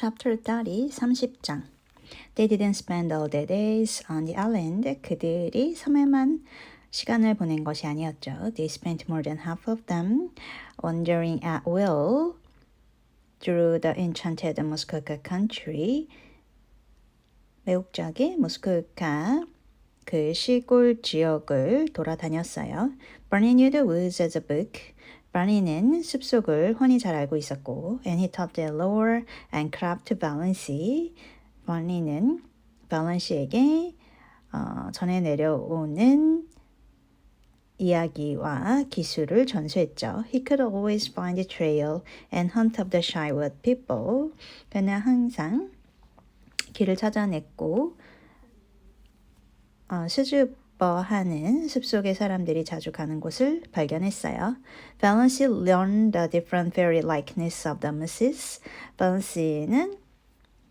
Chapter 30, 30장. They didn't spend all their days on the island. 그들이 섬에만 시간을 보낸 것이 아니었죠. They spent more than half of them wandering at will through the enchanted Muskoka country. 매혹적인 무스코카 그 시골 지역을 돌아다녔어요. Knew the woods as a book. 바니는 숲속을 훤히 잘 알고 있었고, and he taught the lore and craft to Valency. 바니는 밸런시에게 어, 전해 내려오는 이야기와 기술을 전수했죠. He could always find the trail and hunt up the shywood people. 그는 항상 길을 찾아냈고 어, 수줍 어하는 숲속의 사람들이 자주 가는 곳을 발견했어요. Valency learned the different fairy likeness of the mousses. Valency는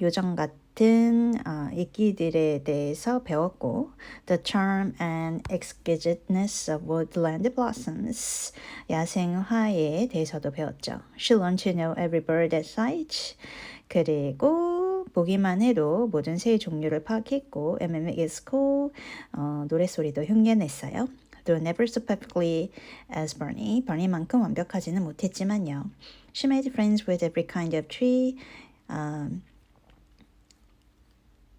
요정 같은 어, 이끼들에 대해서 배웠고, the charm and exquisiteness of woodland blossoms. 야생화에 대해서도 배웠죠. She learned to know every bird at sight. 그리고 보기만 해도 모든 새의 종류를 파악했고, cool. 어, 노랫소리도 흉내냈어요. Though never so perfectly as Barney, Barney만큼 완벽하지는 못했지만요. She made friends with every kind of tree. Um,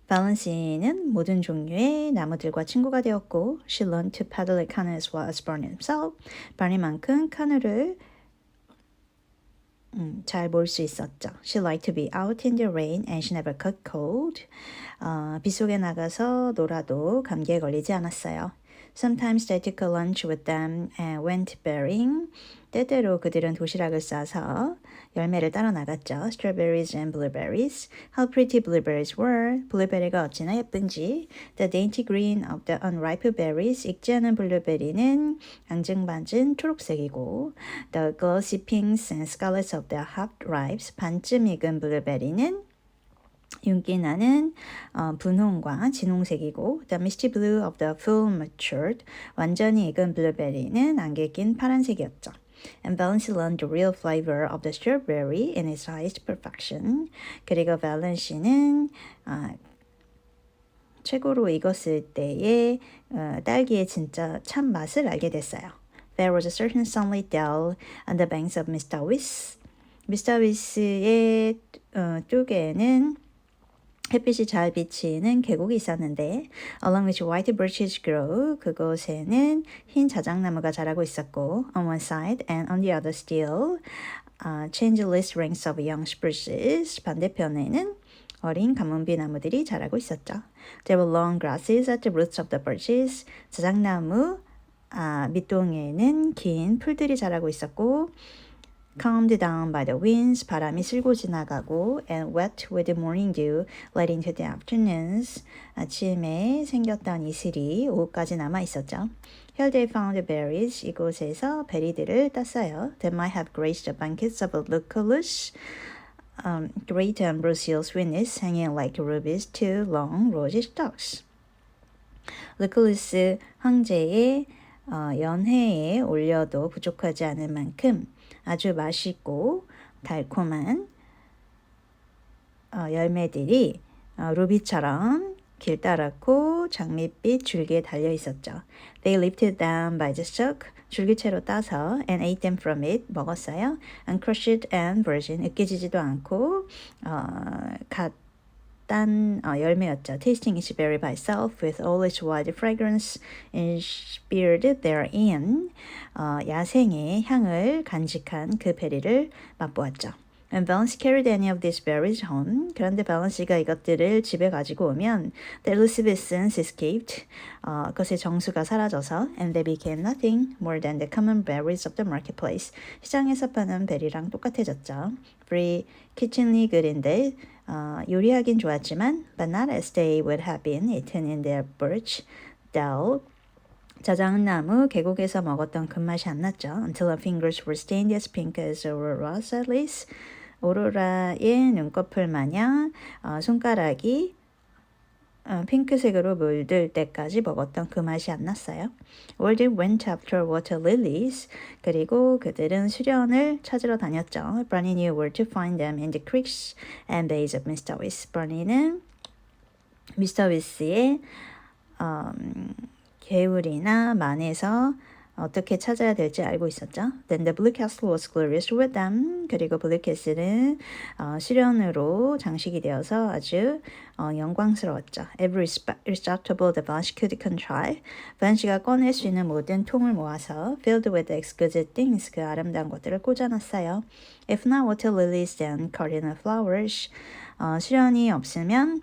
바런시는 모든 종류의 나무들과 친구가 되었고, she learned to paddle a canoe as well as Barney himself. 바니만큼 카누를 음, 잘몰 수 있었죠. She liked to be out in the rain and she never caught cold. 어, 빗속에 나가서 놀아도 감기에 걸리지 않았어요. Sometimes they took a lunch with them and went berrying. 때때로 그들은 도시락을 싸서 열매를 따러 나갔죠. Strawberries and blueberries. How pretty blueberries were. 블루베리가 어찌나 예쁜지. The dainty green of the unripe berries. 익지 않은 블루베리는 앙증반증 초록색이고. The glossy pinks and scarlets of the half ripes. 반쯤 익은 블루베리는 윤기 나는 어, 분홍과 진홍색이고 the misty blue of the full matured 완전히 익은 블루베리는 안개 낀 파란색이었죠. And Valency learned the real flavor of the strawberry in its highest perfection. 그리고 밸런시는 어, 최고로 익었을 때의 어, 딸기의 진짜 참 맛을 알게 됐어요. There was a certain sunlit dell on the banks of Mistawis. 미스타위스의 어, 쪽에는 햇빛이 잘 비치는 계곡이 있었는데 along which white birches grow 그곳에는 흰 자작나무가 자라고 있었고 on one side and on the other still uh, changeless ranks of young spruces 반대편에는 어린 가문비 나무들이 자라고 있었죠. There were long grasses at the roots of the birches. 자작나무 아, 밑동에는 긴 풀들이 자라고 있었고 calmed down by the winds, 바람이 쓸고 지나가고, and wet with the morning dew, led into the afternoons, 아침에 생겼던 이슬이 오후까지 남아 있었죠. Here they found berries, 이곳에서 베리들을 땄어요. They might have graced the banquets of Lucullus, um, great ambrosial sweetness hanging like rubies to long rosy stalks. 루클루스 황제의 어, 연회에 올려도 부족하지 않을 만큼 아주 맛있고 달콤한 어, 열매들이 어, 루비처럼 길다랗고 장밋빛 줄기에 달려 있었죠. They lifted them by the stalk. 줄기채로 따서 and ate them from it 먹었어요. Uncrushed and virgin 으깨지지도 않고 어, 갓 딴 어, 열매였죠. Tasting its berry by itself with all its wild fragrance inspired therein. 어, 야생의 향을 간직한 그 베리를 맛보았죠. And Valence carried any of these berries home. 그런데 밸런시가 이것들을 집에 가지고 오면 the elusiveness escaped. 어, 그것의 정수가 사라져서 and they became nothing more than the common berries of the marketplace. 시장에서 파는 베리랑 똑같아졌죠. Free kitchenly good인데 어, 요리하긴 좋았지만 but not as they would have been eaten in their birch dell. 자작나무 계곡에서 먹었던 그 맛이 안 났죠. Until our fingers were stained as pink as Aurora's at least. 오로라의 눈꺼풀 마냥 어, 손가락이 어, 핑크색으로 물들 때까지 먹었던 그 맛이 안 났어요. World went after water lilies. 그리고 그들은 수련을 찾으러 다녔죠. Bernie knew where to find them in the creeks and bays of Mr. Wiss. Bernie는 미스터 위스의 음, 개울이나 만에서 어떻게 찾아야 될지 알고 있었죠. Then the blue castle was glorious with them. 그리고 블루 캐슬은 어, 시련으로 장식이 되어서 아주 어, 영광스러웠죠. Every respectable device could contrive. 반시가 꺼낼 수 있는 모든 통을 모아서 filled with exquisite things 그 아름다운 것들을 꽂아놨어요. If not water lilies, then cardinal flowers. 어, 시련이 없으면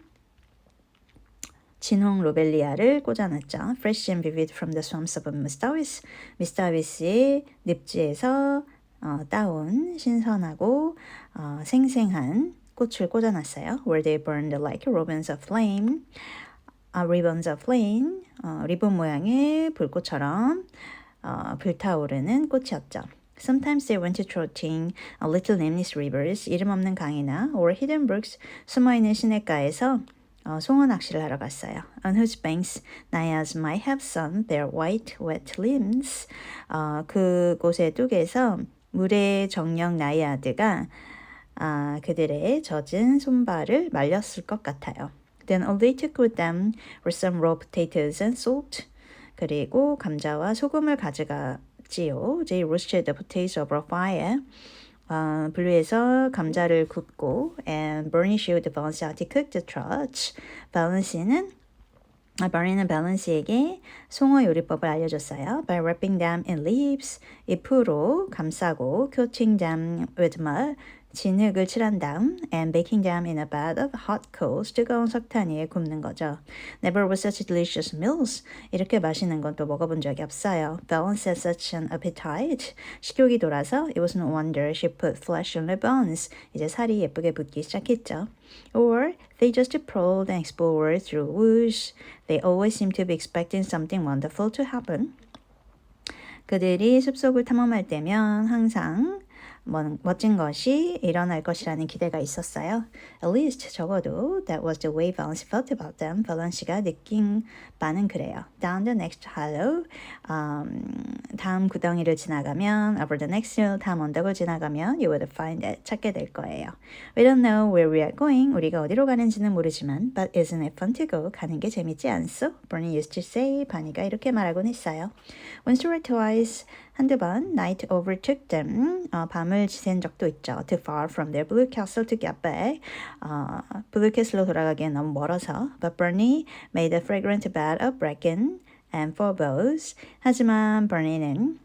진홍 로벨리아를 꽂아놨죠. Fresh and vivid from the swamps of Mistavis. 미스타비스의 늪지에서 어, 따온 신선하고 어, 생생한 꽃을 꽂아놨어요. Where they burned like ribbons of flame. 아, ribbons of flame. 어, 리본 모양의 불꽃처럼 어, 불타오르는 꽃이었죠. Sometimes they went trotting a little nameless rivers, 이름 없는 강이나 or hidden brooks, 숨어있는 시냇가에서 어, 송어 낚시를 하러 갔어요. On whose banks naiads might have sun their white wet limbs. 어, 그곳의 뚝에서 물의 정령 나이아드가 아, 그들의 젖은 손발을 말렸을 것 같아요. Then all they took with them were some raw potatoes and salt. 그리고 감자와 소금을 가져갔지요. They roasted the potatoes over a fire. 어, 블루에서 감자를 굽고 and Bernie showed Valencia how to cook the trout. 바런시는 아, 버니는 밸런시에게 송어 요리법을 알려줬어요. By wrapping them in leaves, 잎으로 감싸고 coating them with mud, 진흙을 칠한 다음 and baking them in a bed of hot coals, 뜨거운 석탄 위에 굽는 거죠. Never was such delicious meals. 이렇게 맛있는 건 또 먹어본 적이 없어요. Balance had such an appetite. 식욕이 돌아서 it was no wonder she put flesh on her bones. 이제 살이 예쁘게 붙기 시작했죠. Or they just prowled and explored through woods. They always seemed to be expecting something wonderful to happen. 그들이 숲속을 탐험할 때면 항상 멋진 것이 일어날 것이라는 기대가 있었어요. At least 적어도 that was the way Valence felt about them. 밸런시가 느낀 바는 그래요. Down the next hollow, um, 다음 구덩이를 지나가면, over the next hill, 다음 언덕을 지나가면, you would find it, 찾게 될 거예요. We don't know where we are going. 우리가 어디로 가는지는 모르지만, but isn't it fun to go? 가는 게 재밌지 않소? Bernie used to say, 바니가 이렇게 말하곤 했어요. Once or twice, 한두 번 night overtook them. 어, 밤을 지샌 적도 있죠. Too far from their blue castle to get back. 어, 블루 캐슬로 돌아가기엔 너무 멀어서. But Bernie made a fragrant bed of bracken and forbos. 하지만 버니는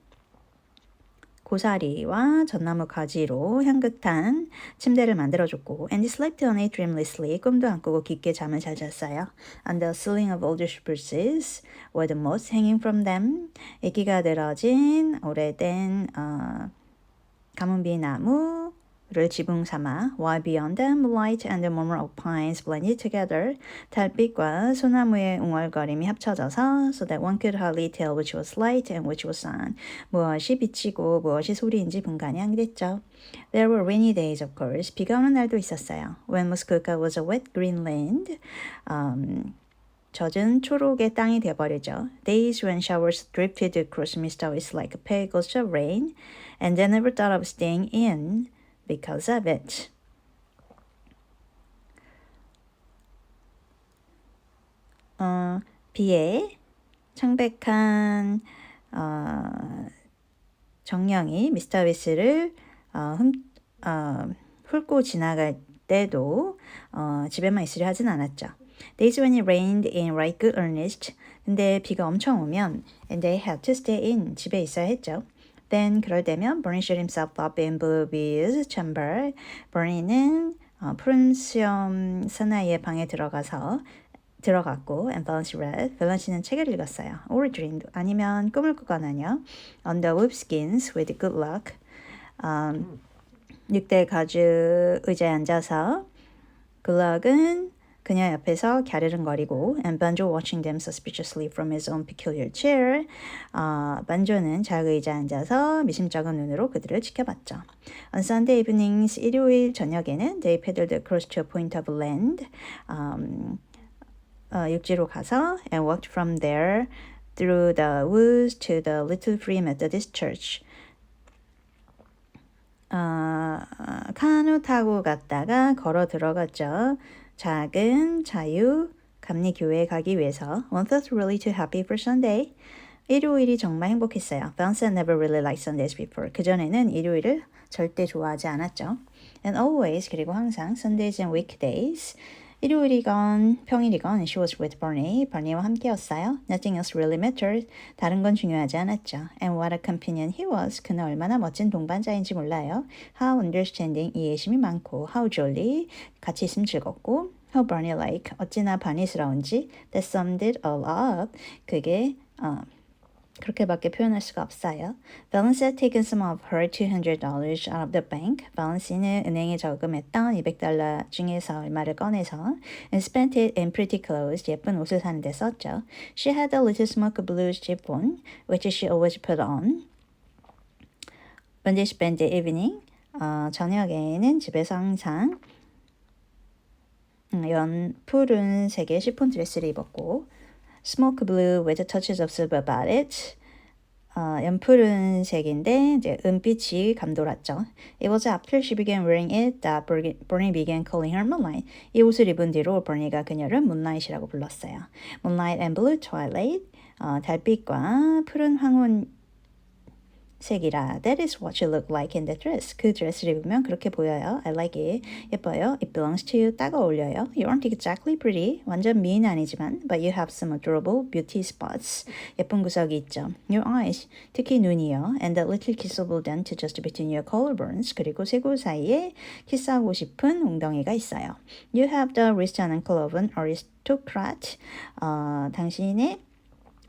고사리와 전나무 가지로 향긋한 침대를 만들어줬고 and he slept on it dreamlessly 꿈도 안 꾸고 깊게 잠을 잘 잤어요. On the ceiling of older spruces were the moss hanging from them. 이끼가 늘어진 오래된 어, 가문비 나무 를 지붕 삼아 while beyond them light and the murmur of pines blended together 달빛과 소나무의 웅얼거림이 합쳐져서 so that one could hardly tell which was light and which was sun 무엇이 빛이고 무엇이 소리인지 분간이 안 됐죠. There were rainy days of course 비가 오는 날도 있었어요. When Muskoka was a wet green land um, 젖은 초록의 땅이 되어버리죠. Days when showers drifted across Mr. West like a ghost of rain and they never thought of staying in because of it. 어, 비에 창백한 어, 정령이 미스터 위스를 어, 흠, 어, 훑고 지나갈 때도 어, 집에만 있으려 하진 않았죠. Days when it rained in right good earnest. 근데 비가 엄청 오면 and they had to stay in 집에 있어야 했죠. Then 그럴 때면 Bernie shut himself up in Bluebee's chamber. Bernie는 어, 푸른 수염 사나이의 방에 들어가서 들어갔고 and Valence read. 밸런시는 책을 읽었어요. Or dreamed 아니면 꿈을 꾸거나요. On the whipskins with good luck. Um, 늑대 가죽 의자에 앉아서 글락은 그녀 옆에서 갸르릉거리고 and Banjo watching them suspiciously from his own peculiar chair. 어, 반조는 자기 의자에 앉아서 미심쩍은 눈으로 그들을 지켜봤죠. On Sunday evenings, 일요일 저녁에는 they paddled across to a point of land. Um, 어, 육지로 가서 and walked from there through the woods to the Little Free Methodist Church. 어, 카누 타고 갔다가 걸어 들어갔죠. 작은 자유 감리 교회에 가기 위해서. One felt really too happy for Sunday. 일요일이 정말 행복했어요. Had never really liked Sundays before. 그전에는 일요일을 절대 좋아하지 않았죠. And always, 그리고 항상 Sundays and weekdays. 일요일이건 평일이건 she was with Bernie. Bernie와 함께였어요. Nothing else really mattered. 다른 건 중요하지 않았죠. And what a companion he was. 그는 얼마나 멋진 동반자인지 몰라요. How understanding, 이해심이 많고 How jolly, 같이 있으면 즐겁고 How Bernie like, 어찌나 바니스러운지 That summed it all up. 그게 어, 그렇게밖에 표현할 수가 없어요. Valence had taken some of her $200 out of the bank. Valence는 은행에 저금했던 200달러 중에서 얼마를 꺼내서 and spent it in pretty clothes. 예쁜 옷을 사는 데 썼죠. She had a little smoke blue strip on, which she always put on. When they spent the evening, 어, 저녁에는 집에서 항상 음, 연 푸른색의 시폰 드레스를 입었고 smoke blue with touches of silver about it. 어, 연푸른 색인데 이제 은빛이 감돌았죠. It was after she began wearing it that Bernie began calling her Moonlight. 이 옷을 입은 뒤로 버니가 그녀를 Moonlight이라고 불렀어요. Moonlight and Blue Twilight. 어, 달빛과 푸른 황혼 색이라 That is what you look like in the dress. 그 드레스를 입으면 그렇게 보여요. I like it. 예뻐요. It belongs to you. 딱 어울려요. You aren't exactly pretty. 완전 미인 아니지만 But you have some adorable beauty spots. 예쁜 구석이 있죠. Your eyes. 특히 눈이요. And that little kissable dent just between your collarbones. 그리고 쇄골 사이에 키스하고 싶은 웅덩이가 있어요. You have the wrist and ankle of an aristocrat. 어, 당신의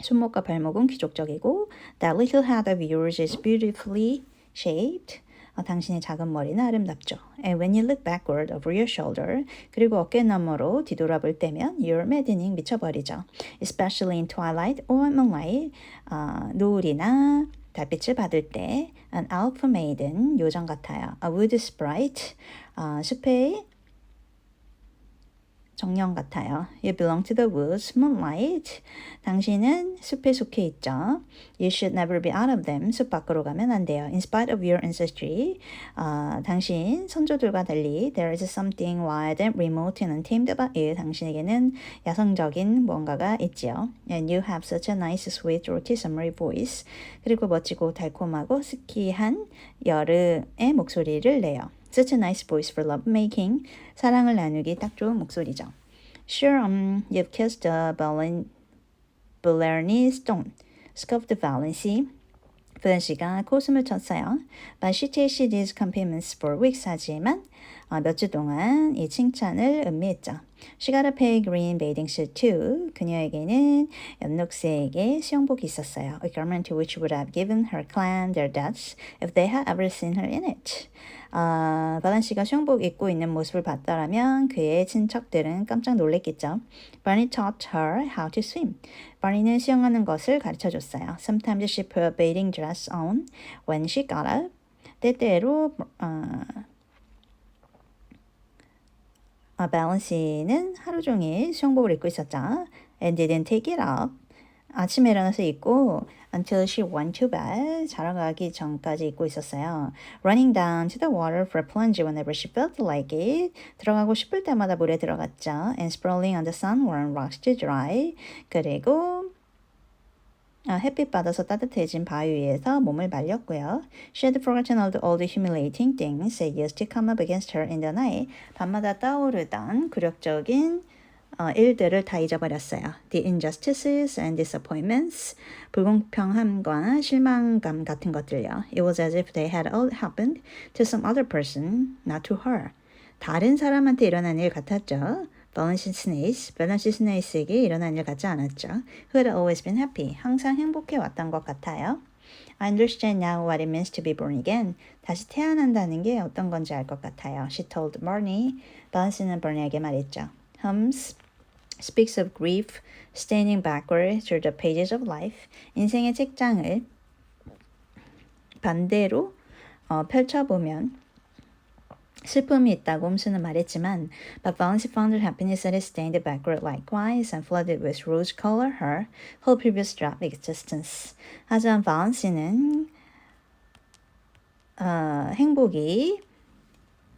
손목과 발목은 귀족적이고 That little head of yours is beautifully shaped. 어, 당신의 작은 머리는 아름답죠. And when you look backward over your shoulder, 그리고 어깨 너머로 뒤돌아볼 때면 you're maddening 미쳐버리죠. Especially in twilight or moonlight, 어, 노을이나 달빛을 받을 때 an elf maiden 요정 같아요. A wood sprite 어, 숲의 정령 같아요. You belong to the woods, moonlight. 당신은 숲에 속해 있죠. You should never be out of them. 숲 밖으로 가면 안 돼요. In spite of your ancestry, 어, 당신 선조들과 달리 there is something wild and remote and untamed about you. 당신에게는 야성적인 뭔가가 있지요. And you have such a nice, sweet, throaty, summery voice. 그리고 멋지고 달콤하고 스키한 여름의 목소리를 내요. Such a nice voice for love making. 사랑을 나누기 딱 좋은 목소리죠. Sure, um, you've kissed the Belen, Belarney stone. scoffed Valency. 벨시가 코숨을 쳤어요. But she tasted these compliments for weeks 하지만 어, 몇주 동안 이 칭찬을 음미했죠. She got a pale green bathing suit too. 그녀에게는 연녹색의 수영복이 있었어요. A garment which would have given her clan their deaths if they had ever seen her in it. 아, 바란 씨가 수영복 입고 있는 모습을 봤더라면 그의 친척들은 깜짝 놀랬겠죠. Barney taught her how to swim. 바니는 수영하는 것을 가르쳐 줬어요. Sometimes she put a bathing dress on when she got up. 때때로 어, 어, 바란씨는 하루 종일 수영복을 입고 있었죠. And didn't take it off. 아침에 일어나서 입고 until she went to bed. 자러 가기 전까지 입고 있었어요. Running down to the water for a plunge whenever she felt like it. 들어가고 싶을 때마다 물에 들어갔죠. And sprawling on the sun-warmed rocks to dry. 그리고 아, 햇빛 받아서 따뜻해진 바위 위에서 몸을 말렸고요. She had forgotten all the, all the humiliating things that used to come up against her in the night. 밤마다 떠오르던 굴욕적인 어, 일들을 다 잊어버렸어요. The injustices and disappointments, 불공평함과 실망감 같은 것들요. It was as if they had all happened to some other person, not to her. 다른 사람한테 일어난 일 같았죠. 밸런시 스네이스, 밸런시 스네이스에게 일어난 일 같지 않았죠. Who had always been happy, 항상 행복해 왔던 것 같아요. I understand now what it means to be born again. 다시 태어난다는 게 어떤 건지 알 것 같아요. She told Barney. 밸런시는 버니에게 말했죠. Holmes speaks of grief, standing backward through the pages of life. 인생의 책장을 반대로 어, 펼쳐보면 슬픔이 있다고 홈스는 말했지만 but Valency found her happiness it stained the background likewise and flooded with rose color her whole previous drab existence. 하지만 바운시는 어, 행복이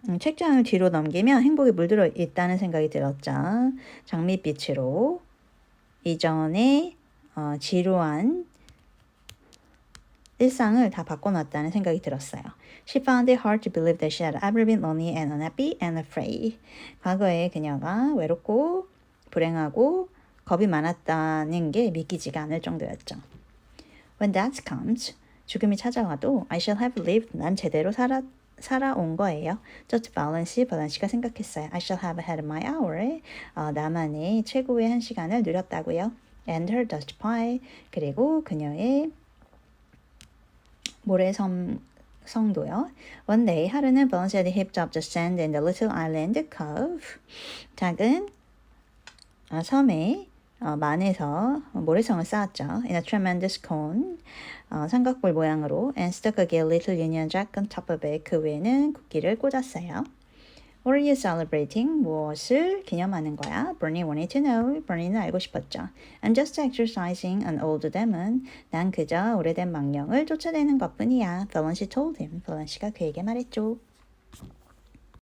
음, 책장을 뒤로 넘기면 행복이 물들어 있다는 생각이 들었죠. 장밋빛으로 이전에 어, 지루한 일상을 다 바꿔놨다는 생각이 들었어요. She found it hard to believe that she had ever been lonely and unhappy and afraid. 과거에 그녀가 외롭고 불행하고 겁이 많았다는 게 믿기지가 않을 정도였죠. When death comes, 죽음이 찾아와도 I shall have lived. 난 제대로 살아 살아온 거예요. just balance, 바란시가 생각했어요. I shall have had my hour. 어, 나만의 최고의 한 시간을 누렸다고요. And her dust pie. 그리고 그녀의 모래섬 성도요. One day 하루는 Bones had heaped up the sand in the little island cove. 작은 어, 섬에 어, 만에서 모래성을 쌓았죠. In a tremendous cone. 어, 삼각볼 모양으로 and stuck a gay little union jack on top of it. 그 위에는 국기를 꽂았어요. What are you celebrating? 무엇을 기념하는 거야? Bernie wanted to know. Bernie는 알고 싶었죠. I'm just exercising an old demon. 난 그저 오래된 망령을 쫓아내는 것뿐이야. Valency told him. Valency가 그에게 말했죠.